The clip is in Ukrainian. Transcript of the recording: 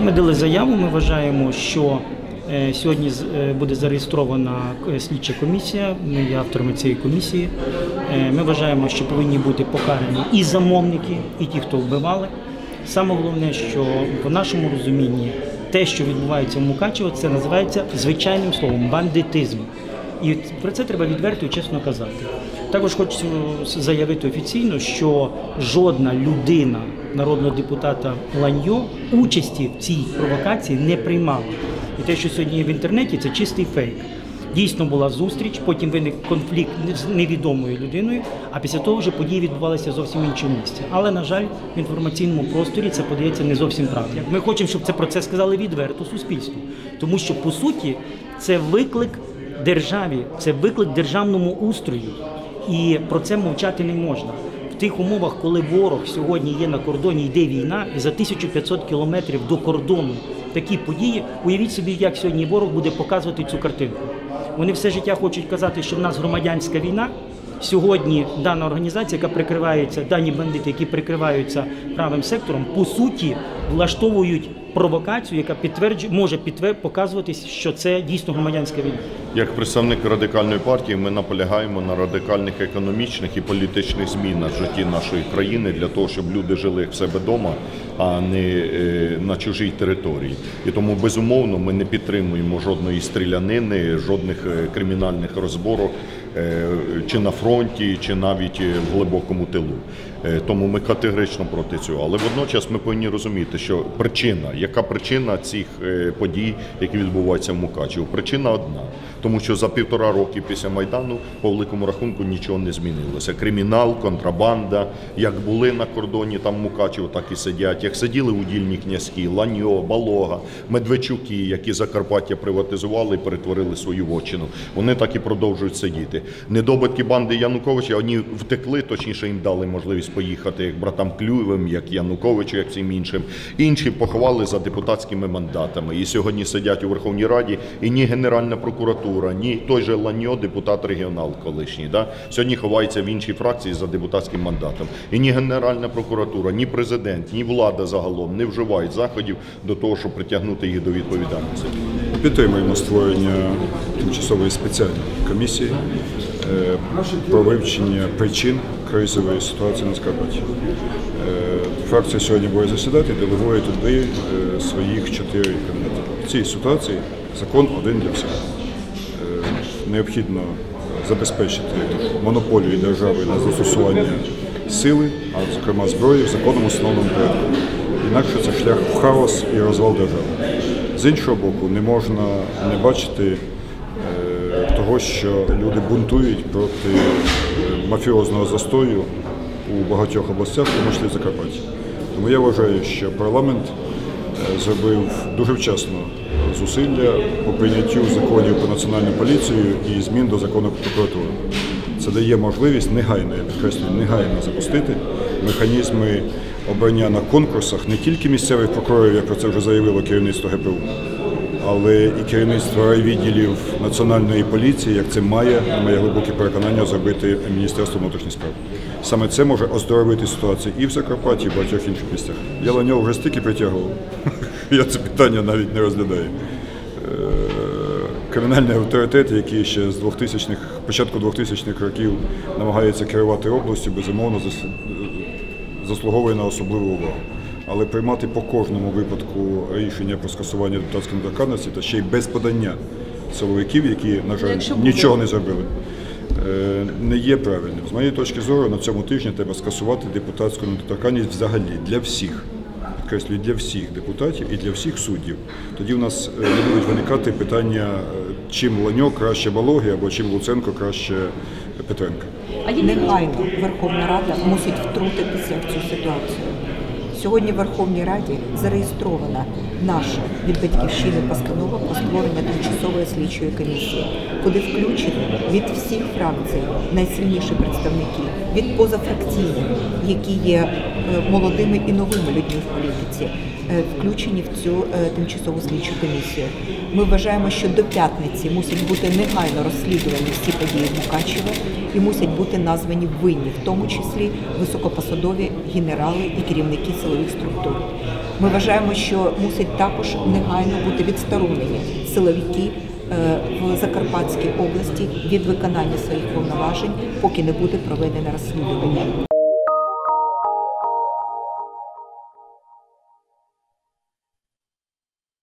Ми дали заяву. Ми вважаємо, що е, сьогодні е, буде зареєстрована е, слідча комісія. Ми є авторами цієї комісії. Ми вважаємо, що повинні бути покарані і замовники, і ті, хто вбивали. Саме головне, що в нашому розумінні те, що відбувається в Мукачево, це називається звичайним словом бандитизм. І про це треба відверто і чесно казати. Також хочу заявити офіційно, що жодна людина народного депутата Ланьо участі в цій провокації не приймала. І те, що сьогодні є в інтернеті, це чистий фейк. Дійсно була зустріч, потім виник конфлікт з невідомою людиною, а після того вже події відбувалися зовсім в іншому місці. Але, на жаль, в інформаційному просторі це подається не зовсім правда. Ми хочемо, щоб це про це сказали відверто суспільству, тому що по суті це виклик державі, це виклик державному устрою, і про це мовчати не можна. Тих умовах, коли ворог сьогодні є на кордоні, йде війна, і за 1500 кілометрів до кордону такі події, уявіть собі, як сьогодні ворог буде показувати цю картинку. Вони все життя хочуть казати, що в нас громадянська війна. Сьогодні дана організація, яка прикривається, дані бандити, які прикриваються правим сектором, по суті влаштовують провокацію, яка підтверджує, може підтвер... показуватись, що це дійсно громадянська війна. Як представник радикальної партії, ми наполягаємо на радикальних економічних і політичних змінах в житті нашої країни для того, щоб люди жили в себе вдома, а не е, на чужій території. І тому безумовно ми не підтримуємо жодної стрілянини, жодних е, кримінальних розборок е, чи на фронті, чи навіть в глибокому тилу. Е, Тому ми категорично проти цього. Але водночас ми повинні розуміти, що причина, яка причина цих е, подій, які відбуваються в Мукачево? Причина одна. Тому що за півтора роки після Майдану по великому рахунку нічого не змінилося. Кримінал, контрабанда, як були на кордоні там Мукачево, так і сидять. Як сиділи удільні князькі, Ланьо, Балога, Медведчуки, які Закарпаття приватизували і перетворили свою вотчину. Вони так і продовжують сидіти. Недобитки банди Януковича вони втекли, точніше їм дали можливість поїхати як братам Клюєвим, як Януковичу, як всім іншим. Інші поховали за депутатськими мандатами. І сьогодні сидять у Верховній Раді і ні Генеральна прокуратура, ні той же Ланьо, депутат регіонал колишній. Да? Сьогодні ховається в іншій фракції за депутатським мандатом. І ні Генеральна прокуратура, ні президент, ні влада загалом не вживають заходів до того, щоб притягнути їх до відповідальності. Підтримуємо створення тимчасової спеціальної комісії е, про вивчення причин кризової ситуації на Скарпатті. Е, Фракція сьогодні буде засідати, делегує туди е, своїх чотири кандидатів. В цій ситуації закон один для всіх. Необхідно забезпечити монополію держави на застосування сили, а зокрема зброї в законному установленому порядку. Інакше це шлях в хаос і розвал держави. З іншого боку, не можна не бачити е, того, що люди бунтують проти е, мафіозного застою у багатьох областях, тому числі Закарпатті. Тому я вважаю, що парламент е, зробив дуже вчасно зусилля по прийняттю законів про національну поліцію і змін до закону про прокуратуру. Це дає можливість негайно, я підкреслюю, негайно запустити механізми обрання на конкурсах не тільки місцевих прокурорів, як про це вже заявило керівництво ГПУ, але і керівництво райвідділів національної поліції, як це має, на моє глибоке переконання, зробити Міністерство внутрішніх справ. Саме це може оздоровити ситуацію і в Закарпатті, і в багатьох інших місцях. Я на нього вже стільки притягував. Я це питання навіть не розглядаю. Е, Кримінальний авторитет, який ще з 2000-х, початку 2000-х років намагається керувати областю, безумовно заслуговує на особливу увагу. Але приймати по кожному випадку рішення про скасування депутатської недоторканності та ще й без подання силовиків, які, на жаль, нічого не зробили, е, не є правильним. З моєї точки зору, на цьому тижні треба скасувати депутатську недоторканність взагалі для всіх. Підкреслюю, для всіх депутатів і для всіх суддів. Тоді в нас е, не будуть виникати питання, е, чим Ланьо краще Балоги або чим Луценко краще Петренка. Негайно Верховна Рада мусить втрутитися в цю ситуацію. Сьогодні в Верховній Раді зареєстрована наша від батьківщини постанова про створення тимчасової слідчої комісії, куди включені від всіх фракцій найсильніші представники, від позафракційних, які є е, молодими і новими людьми в політиці, включені в цю е, тимчасову слідчу комісію. Ми вважаємо, що до п'ятниці мусять бути негайно розслідувані всі події в Мукачеві і мусять бути названі винні, в тому числі високопосадові генерали і керівники силових структур. Ми вважаємо, що мусять також негайно бути відсторонені силовики е, в Закарпатській області від виконання своїх повноважень, поки не буде проведено розслідування.